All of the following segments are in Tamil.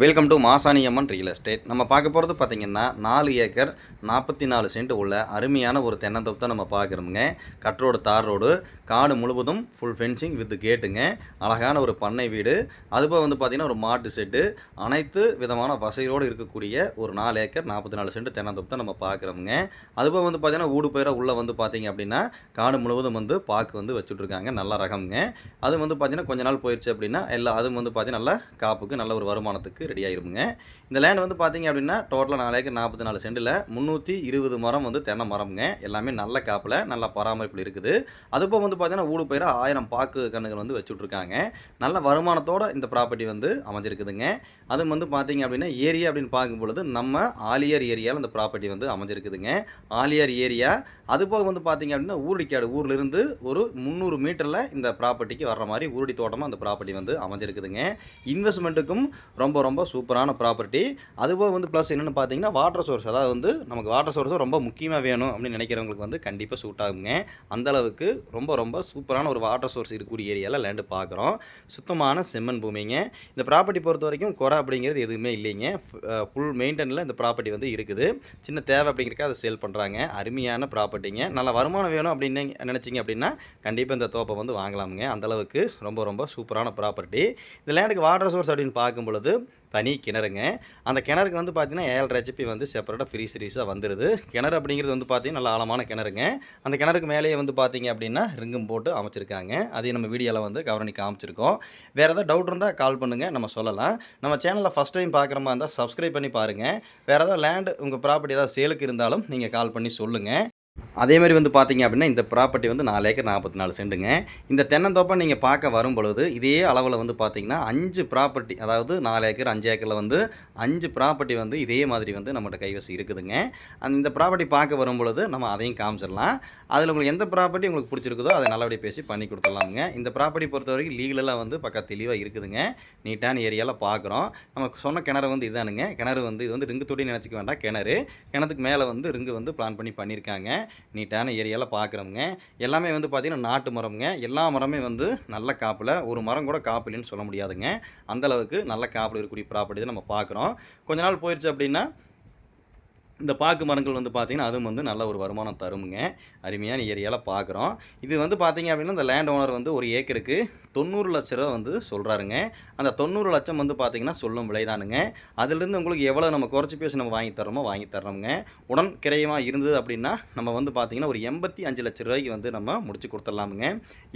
Welcome to Masani Amman real estate நம்ம பார்க்க போகிறது பார்த்திங்கன்னா நாலு ஏக்கர் நாற்பத்தி நாலு சென்ட் உள்ள அருமையான ஒரு தென்னந்தோப்பு தான் நம்ம பார்க்குறோமுங்க. கட் ரோடு தார் ரோடு காடு முழுவதும் ஃபுல் ஃபென்சிங் வித் கேட்டுங்க அழகான ஒரு பண்ணை வீடு. அதுபோல் வந்து பார்த்திங்கன்னா ஒரு மாட்டு செட்டு. அனைத்து விதமான வசதியோடு இருக்கக்கூடிய ஒரு நாலு ஏக்கர் நாற்பத்தி நாலு சென்ட் தென்னந்தோப்பு நம்ம பார்க்குறோமுங்க. அதுபோல் வந்து பார்த்திங்கன்னா ஊடு போயிட உள்ளே வந்து பார்த்திங்க அப்படின்னா காடு முழுவதும் வந்து பாக்கு வந்து வச்சுட்ருக்காங்க. நல்ல ரகம்ங்க. அது வந்து பார்த்திங்கன்னா கொஞ்ச நாள் போயிடுச்சு அப்படின்னா எல்லா அதுவும் வந்து பார்த்திங்கன்னா நல்ல காப்புக்கு நல்ல ஒரு வருமானத்துக்கு ரெடி ஆயிருமுங்க. இந்த லேண்ட் வந்து பார்த்தீங்க அப்படின்னா டோட்டலாக நாலு ஏக்கர் நாற்பத்தி நாலு சென்டில் முந்நூற்றி இருபது மரம் வந்து தென்னை மரம்ங்க. எல்லாமே நல்ல காப்பில் நல்ல பராமரிப்பில் இருக்குது. அதுபோக வந்து பார்த்தீங்கன்னா ஊடு பயிர ஆயிரம் பாக்கு கண்ணுகள் வந்து வச்சுட்ருக்காங்க. நல்ல வருமானத்தோட இந்த ப்ராப்பர்ட்டி வந்து அமைஞ்சிருக்குதுங்க. அது வந்து பார்த்தீங்க அப்படின்னா ஏரியா அப்படின்னு பார்க்கும் பொழுது நம்ம ஆலியார் ஏரியாவில் இந்த ப்ராப்பர்ட்டி வந்து அமைஞ்சிருக்குதுங்க. ஆலியார் ஏரியா அதுபோக வந்து பார்த்தீங்க அப்படின்னா ஊருடிக்காடு ஊர்லேருந்து ஒரு முந்நூறு மீட்டரில் இந்த ப்ராப்பர்ட்டிக்கு வர்ற மாதிரி ஊருடி தோட்டமாக அந்த ப்ராப்பர்ட்டி வந்து அமைஞ்சிருக்குதுங்க. இன்வெஸ்ட்மெண்ட்டுக்கும் ரொம்ப ரொம்ப சூப்பரான ப்ராப்பர்ட்டி. அதுபோக வந்து ப்ளஸ் என்னென்னு பார்த்தீங்கன்னா வாட்டர் சோர்ஸ் அதாவது வந்து நமக்கு வாட்டர் சோர்ஸும் ரொம்ப முக்கியமாக வேணும் அப்படின்னு நினைக்கிறவங்களுக்கு வந்து கண்டிப்பாக சூட் ஆகுங்க. அந்தளவுக்கு ரொம்ப ரொம்ப சூப்பரான ஒரு வாட்டர் சோர்ஸ் இருக்கக்கூடிய ஏரியாவில் லேண்டு பார்க்குறோம் சுத்தமான செம்மன் பூமிங்க. இந்த ப்ராப்பர்ட்டி பொறுத்த வரைக்கும் குறை அப்படிங்கிறது எதுவுமே இல்லைங்க. ஃபுல் மெயின்டெனில் இந்த ப்ராப்பர்ட்டி வந்து இருக்குது. சின்ன தேவை அப்படிங்கிறக்க அதை சேல் பண்ணுறாங்க அருமையான ப்ராப்பர்ட்டிங்க நல்ல வருமானம் வேணும் அப்படின்னு நினச்சிங்க அப்படின்னா கண்டிப்பாக இந்த தோப்பை வந்து வாங்கலாமுங்க. அந்தளவுக்கு ரொம்ப ரொம்ப சூப்பரான ப்ராப்பர்ட்டி இந்த லேண்டுக்கு வாட்டர் சோர்ஸ் அப்படின்னு பார்க்கும் பொழுது தனி கிணறுங்க. அந்த கிணறுக்கு வந்து பார்த்தீங்கன்னா ஏழு ஹெச்பி வந்து செப்பரேட்டாக ஃப்ரீ சீரீஸாக வந்துடுது கிணறு அப்படிங்கிறது வந்து பார்த்தீங்கன்னா நல்ல ஆழமான கிணறுங்க. அந்த கிணறுக்கு மேலேயே வந்து பார்த்தீங்க அப்படின்னா ரிங்கும் போட்டு அமைச்சிருக்காங்க. அதையும் நம்ம வீடியோவில் வந்து கவரணி காமிச்சிருக்கோம். வேறு ஏதாவது டவுட் இருந்தால் கால் பண்ணுங்கள் நம்ம சொல்லலாம். நம்ம சேனலில் ஃபஸ்ட் டைம் பார்க்குற மாதிரி இருந்தால் சப்ஸ்கிரைப் பண்ணி பாருங்கள் வேறு ஏதாவது லேண்ட் உங்கள் ப்ராப்பர்ட்டி ஏதாவது சேலுக்கு இருந்தாலும் நீங்கள் கால் பண்ணி சொல்லுங்கள் அதே மாதிரி வந்து பார்த்தீங்க அப்படின்னா இந்த ப்ராப்பர்ட்டி வந்து நாலு ஏக்கர் நாற்பத்தி நாலு சென்ட்டுங்க இந்த தென்னந்தோப்பை நீங்கள் பார்க்க வரும் பொழுது இதே அளவில் வந்து பார்த்தீங்கன்னா அஞ்சு ப்ராப்பர்ட்டி அதாவது நாலு ஏக்கர் அஞ்சு ஏக்கரில் வந்து அஞ்சு ப்ராப்பர்ட்டி வந்து இதே மாதிரி வந்து நம்மகிட்ட கைவசம் இருக்குதுங்க. அந்த இந்த ப்ராப்பர்ட்டி பார்க்க வரும் பொழுது நம்ம அதையும் காமிச்சிடலாம். அதில் உங்களுக்கு எந்த ப்ராப்பர்ட்டி உங்களுக்கு பிடிச்சிருக்குதோ அதை நல்லபடியாக பேசி பண்ணி கொடுத்துடலாமுங்க. இந்த ப்ராப்பர்ட்டி பொறுத்த வரைக்கும் லீகலெல்லாம் வந்து பக்கா தெளிவாக இருக்குதுங்க. நீட்டான ஏரியாவில் பார்க்குறோம் நமக்கு சொன்ன கிணறு வந்து இதானுங்க. கிணறு வந்து இது வந்து ரிங்கு தொட்டி நினச்சிக்க வேண்டாம். கிணறு. கிணத்துக்கு மேலே வந்து ரிங்கு வந்து பிளான் பண்ணி பண்ணியிருக்காங்க. நீட்டான ஏரியாவில் பார்க்குறோங்க எல்லாமே வந்து பார்த்திங்கன்னா நாட்டு மரம்ங்க. எல்லா மரமே வந்து நல்ல காப்பில். ஒரு மரம் கூட காப்பு சொல்ல முடியாதுங்க. அந்தளவுக்கு நல்ல காப்பில் இருக்கக்கூடிய ப்ராப்பர்ட்டி தான் நம்ம பார்க்குறோம் கொஞ்ச நாள் போயிடுச்சு அப்படின்னா இந்த பாக்கு மரங்கள் வந்து பார்த்திங்கன்னா அதுவும் வந்து நல்ல ஒரு வருமானம் தருமுங்க. அருமையான ஏரியாவில் பார்க்குறோம் இது வந்து பார்த்திங்க அப்படின்னா இந்த லேண்ட் ஓனர் வந்து ஒரு ஏக்கருக்கு தொண்ணூறு லட்ச ரூபா வந்து சொல்கிறாருங்க அந்த தொண்ணூறு லட்சம் வந்து பார்த்திங்கன்னா சொல்லும் விலைதானுங்க. அதுலேருந்து உங்களுக்கு எவ்வளோ நம்ம குறைச்சி பேசி நம்ம வாங்கி தரோமோ வாங்கி தரோமுங்க உடன் கிரையமாக இருந்தது அப்படின்னா நம்ம வந்து பார்த்திங்கன்னா ஒரு எண்பத்தி அஞ்சு லட்ச ரூபாய்க்கு வந்து நம்ம முடிச்சு கொடுத்துடலாமுங்க.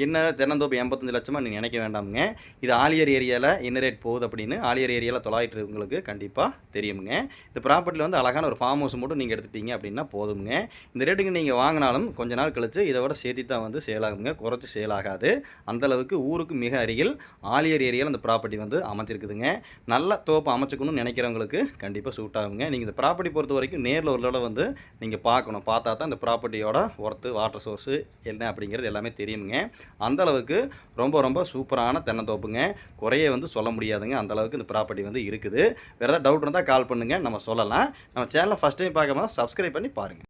என்ன தென்னந்தோப்பு எண்பத்தஞ்சு லட்சமாக நீங்கள் நினைக்க வேண்டாமுங்க. இது ஆலியர் ஏரியாவில் என்ன ரேட் போகுது அப்படின்னு ஆலியர் ஏரியாவில் தொள்ளாயிரத்து உங்களுக்கு கண்டிப்பாக தெரியுமுங்க. இந்த ப்ராப்பர்ட்டியில் வந்து அழகான ஒரு ஃபார்ம் மட்டும் நீங்கள் எடுத்துட்டீங்க அப்படின்னா போதுங்க இந்த ரேட்டுக்கு நீங்கள் வாங்கினாலும் கொஞ்ச நாள் கழித்து இதை விட சேர்த்தி தான் வந்து சேல் ஆகுங்க. குறைச்சி சேல் ஆகாது. அந்தளவுக்கு ஊருக்கு மிக அருகில் ஆலியர் ஏரியாவில் அந்த ப்ராப்பர்ட்டி வந்து அமைச்சிருக்குதுங்க நல்ல தோப்பு அமைச்சிக்கணும்னு நினைக்கிறவங்களுக்கு கண்டிப்பாக சூட் ஆகுங்க. நீங்கள் இந்த ப்ராப்பர்ட்டி பொறுத்த வரைக்கும் நேரில் ஒரு தடவை வந்து நீங்கள் பார்க்கணும். பார்த்தா தான் இந்த ப்ராப்பர்ட்டியோட ஒர்த்து வாட்டர் சோர்ஸு என்ன அப்படிங்கிறது எல்லாமே தெரியுங்க அந்தளவுக்கு ரொம்ப ரொம்ப சூப்பரான தென்னந்தோப்புங்க. குறைய வந்து சொல்ல முடியாதுங்க. அந்தளவுக்கு இந்த ப்ராப்பர்ட்டி வந்து இருக்குது. வேறு ஏதாவது டவுட் இருந்தால் கால் பண்ணுங்கள் நம்ம சொல்லலாம். நம்ம சேனலை ஃபஸ்ட் டைம் பார்க்காம சப்ஸ்கிரைப் பண்ணி பாருங்கள்